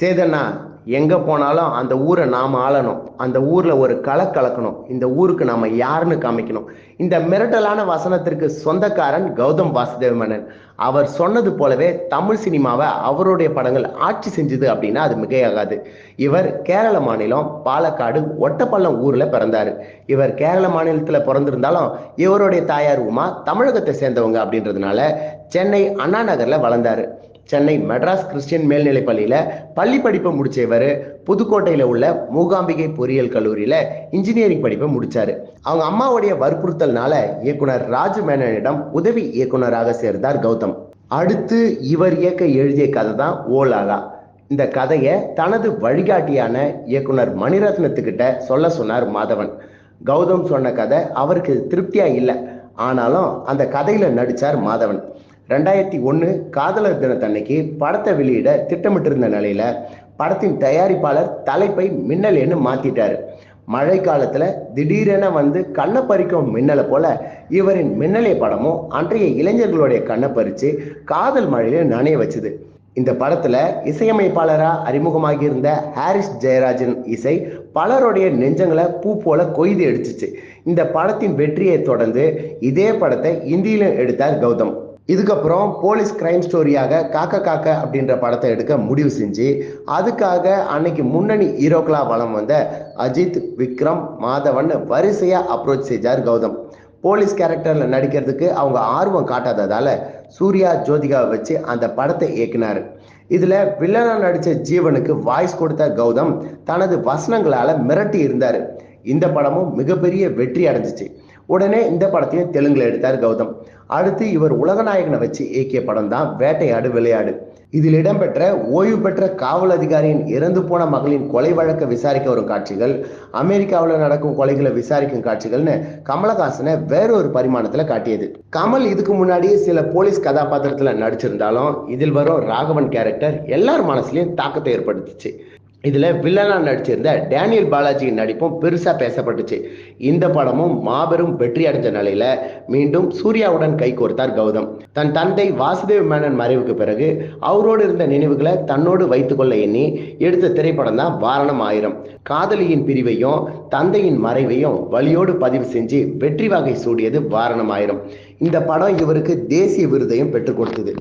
சேதண்ணா எங்க போனாலும் அந்த ஊரை நாம ஆளணும். அந்த ஊர்ல ஒரு களை கலக்கணும். இந்த ஊருக்கு நாம யாருன்னு காமிக்கணும். இந்த மிரட்டலான வசனத்திற்கு சொந்தக்காரன் கௌதம் வாசுதேவ மேனன் அவர் சொன்னது போலவே தமிழ் சினிமாவை அவருடைய படங்கள் ஆட்சி செஞ்சது அப்படின்னா அது மிகையாகாது. இவர் கேரள மாநிலம் பாலக்காடு ஒட்டப்பள்ளம் ஊர்ல பிறந்தாரு. இவர் கேரள மாநிலத்துல பிறந்திருந்தாலும் இவருடைய தாயார் உமா தமிழகத்தை சேர்ந்தவங்க அப்படின்றதுனால சென்னை அண்ணா நகர்ல வளர்ந்தாரு. சென்னை மெட்ராஸ் கிறிஸ்டியன் மேல்நிலைப் பள்ளியில பள்ளி படிப்பை முடிச்ச இவர் புதுக்கோட்டையில உள்ள மூகாம்பிகை பொறியியல் கல்லூரியில இன்ஜினியரிங் படிப்பை முடிச்சாரு. அவங்க அம்மாவுடைய வற்புறுத்தல்னால இயக்குனர் ராஜு மேனனிடம் உதவி இயக்குனராக சேர்ந்தார் கௌதம். அடுத்து இவர் இயக்க எழுதிய கதை தான் ஓலாலா. இந்த கதையை தனது வழிகாட்டியான இயக்குனர் மணிரத்னத்துக்கிட்ட சொல்ல சொன்னார் மாதவன். கௌதம் சொன்ன கதை அவருக்கு திருப்தியா இல்லை. ஆனாலும் அந்த கதையில நடிச்சார் மாதவன். ரெண்டாயிரத்தி ஒன்று காதலர் தினத்தன்னைக்கு படத்தை வெளியிட திட்டமிட்டிருந்த நிலையில படத்தின் தயாரிப்பாளர் தலைப்பை மின்னலேன்னு மாத்திட்டாரு. மழை காலத்துல திடீரென வந்து கண்ணை பறிக்கும் மின்னலை போல இவரின் மின்னலை படமும் அன்றைய இளைஞர்களுடைய கண்ணை பறிச்சு காதல் மழையில நனைய வச்சுது. இந்த படத்துல இசையமைப்பாளரா அறிமுகமாகி இருந்த ஹாரிஸ் ஜெயராஜன் இசை பலருடைய நெஞ்சங்களை பூ போல கொய்து அடிச்சிச்சு இந்த படத்தின் வெற்றியை தொடர்ந்து இதே படத்தை இந்தியிலும் எடுத்தார் கௌதம். இதுக்கப்புறம் போலீஸ் கிரைம் ஸ்டோரியாக காக்க காக்க அப்படின்ற படத்தை எடுக்க முடிவு செஞ்சு அதுக்காக அன்னைக்கு முன்னணி ஹீரோக்களாக வளம் வந்த அஜித் விக்ரம் மாதவன் வரிசையாக அப்ரோச் செஞ்சார் கௌதம். போலீஸ் கேரக்டரில் நடிக்கிறதுக்கு அவங்க ஆர்வம் காட்டாததால சூர்யா ஜோதிகாவை வச்சு அந்த படத்தை இயக்கினார். இதில் வில்லனாக நடித்த ஜீவனுக்கு வாய்ஸ் கொடுத்த கௌதம் தனது வசனங்களால் மிரட்டி இருந்தார். இந்த படமும் மிகப்பெரிய வெற்றி அடைஞ்சிச்சு. உடனே இந்த படத்தையும் தெலுங்குல எடுத்தார் கௌதம். அடுத்து இவர் உலகநாயகனை வச்சு இயக்கிய படம் தான் வேட்டையாடு விளையாடு. இதில் இடம்பெற்ற ஓய்வு பெற்ற காவல் அதிகாரியின் இறந்து போன மகளின் கொலை வழக்கை விசாரிக்க வரும் காட்சிகள் அமெரிக்காவில் நடக்கும் கொலைகளை விசாரிக்கும் காட்சிகள்னு கமலஹாசனை வேறொரு பரிமாணத்துல காட்டியது. கமல் இதுக்கு முன்னாடி சில போலீஸ் கதாபாத்திரத்துல நடிச்சிருந்தாலும் இதில் வரும் ராகவன் கேரக்டர் எல்லார் மனசுலயும் தாக்கத்தை ஏற்படுத்துச்சு. இதுல வில்லனா நடிச்சிருந்த டேனியல் பாலாஜியின் நடிப்பும் பெருசா பேசப்பட்டுச்சு. இந்த படமும் மாபெரும் வெற்றி அடைஞ்ச நிலையில மீண்டும் சூர்யாவுடன் கைகோர்த்தார் கௌதம். தன் தந்தை வாசுதேவ் மேனன் மறைவுக்கு பிறகு அவரோடு இருந்த நினைவுகளை தன்னோடு வைத்துக்கொள்ள எண்ணி எடுத்த திரைப்படம் தான் வாரணம் ஆயிரம். காதலியின் பிரிவையும் தந்தையின் மறைவையும் வழியோடு பதிவு செஞ்சு வெற்றி வகை சூடியது வாரணம் ஆயிரம். இந்த படம் இவருக்கு தேசிய விருதையும் பெற்றுக் கொடுத்தது.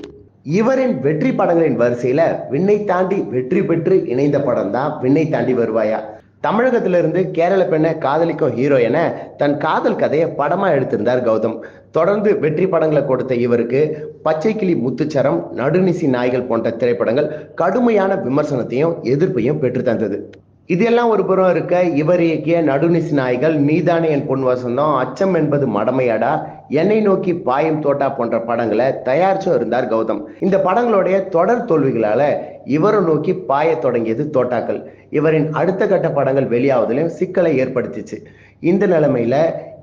இவரின் வெற்றி படங்களின் வரிசையில விண்ணை தாண்டி வெற்றி பெற்று இணைந்த படம் தான் விண்ணை தாண்டி வருவாயா? தமிழகத்திலிருந்து கேரள பெண்ணை காதலிக்கும் ஹீரோ என தன் காதல் கதையை படமா எடுத்திருந்தார் கௌதம். தொடர்ந்து வெற்றி படங்களை கொடுத்த இவருக்கு பச்சை கிளி முத்துச்சரம் நடுநிசி நாய்கள் போன்ற திரைப்படங்கள் கடுமையான விமர்சனத்தையும் எதிர்ப்பையும் பெற்று தந்தது. இதெல்லாம் ஒரு புறம் இருக்க இவர் இயக்கிய நடுநிசி நாய்கள் நீதானே என் பொன் வசந்தம் அச்சம் என்பது மடமையாடா? என்னை நோக்கி பாயம் தோட்டா போன்ற படங்களை தயாரிச்சும் இருந்தார் கௌதம். இந்த படங்களுடைய தொடர் தோல்விகளால இவரை நோக்கி பாய தொடங்கியது தோட்டாக்கள். இவரின் அடுத்த கட்ட படங்கள் வெளியாவதிலும் சிக்கலை ஏற்படுத்திச்சு. இந்த நிலைமையில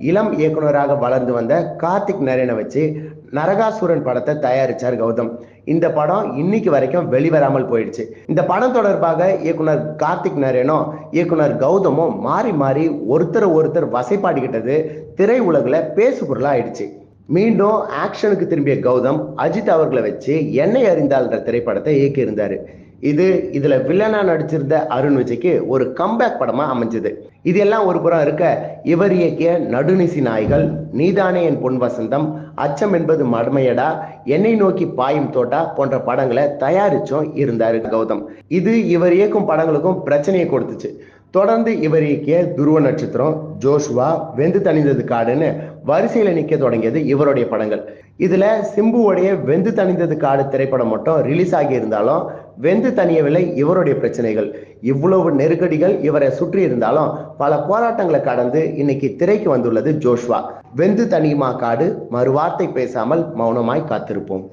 இளம் இயக்குனராக வளர்ந்து வந்த கார்த்திக் நரேனை வச்சு நரகாசுரன் படத்தை தயாரிச்சார் கௌதம். இந்த படம் இன்னைக்கு வரைக்கும் வெளிவராமல் போயிடுச்சு. இந்த படம் தொடர்பாக இயக்குனர் கார்த்திக் நரேனும் இயக்குனர் கௌதமும் மாறி மாறி ஒருத்தர் ஒருத்தர் வசைப்பாடிக்கிட்டது திரை உலகில் பேசுபொருளாக ஆயிடுச்சு. மீண்டும் ஆக்ஷனுக்கு திரும்பிய கௌதம் அஜித் அவர்களை வச்சு என்னை அறிந்தாள்ன்ற திரைப்படத்தை இயக்கியிருந்தாரு. இது இதுல வில்லனா நடிச்சிருந்த அருண் விஜய்க்கு ஒரு கம்பேக் படமா அமைஞ்சது. இது எல்லாம் ஒரு புறம் இருக்க இவர் இயக்கிய நடுநிசி நாய்கள் நீதானே என் பொன் வசந்தம் அச்சம் என்பது மடமையடா என்னை நோக்கி பாயும் தோட்டா போன்ற படங்களை தயாரிச்சும் இருந்தாரு கௌதம். இது இவர் இயக்கும் படங்களுக்கும் பிரச்சனையை கொடுத்துச்சு. தொடர்ந்து இவர் இயக்கிய துருவ நட்சத்திரம் ஜோஷ்வா வெந்து தணிந்தது காடுன்னு வரிசையில நிக்க தொடங்கியது இவருடைய படங்கள். இதுல சிம்புவோடைய வெந்து தணிந்தது காடு திரைப்படம் மட்டும் ரிலீஸ் ஆகி இருந்தாலும் வெந்து தணியவில்லை இவருடைய பிரச்சனைகள். இவ்வளவு நெருக்கடிகள் இவரை சுற்றி இருந்தாலும் பல போராட்டங்களை கடந்து இன்னைக்கு திரைக்கு வந்துள்ளது ஜோஷ்வா. வெந்து தனியுமா காடு? மறுவார்த்தை பேசாமல் மௌனமாய் காத்திருப்போம்.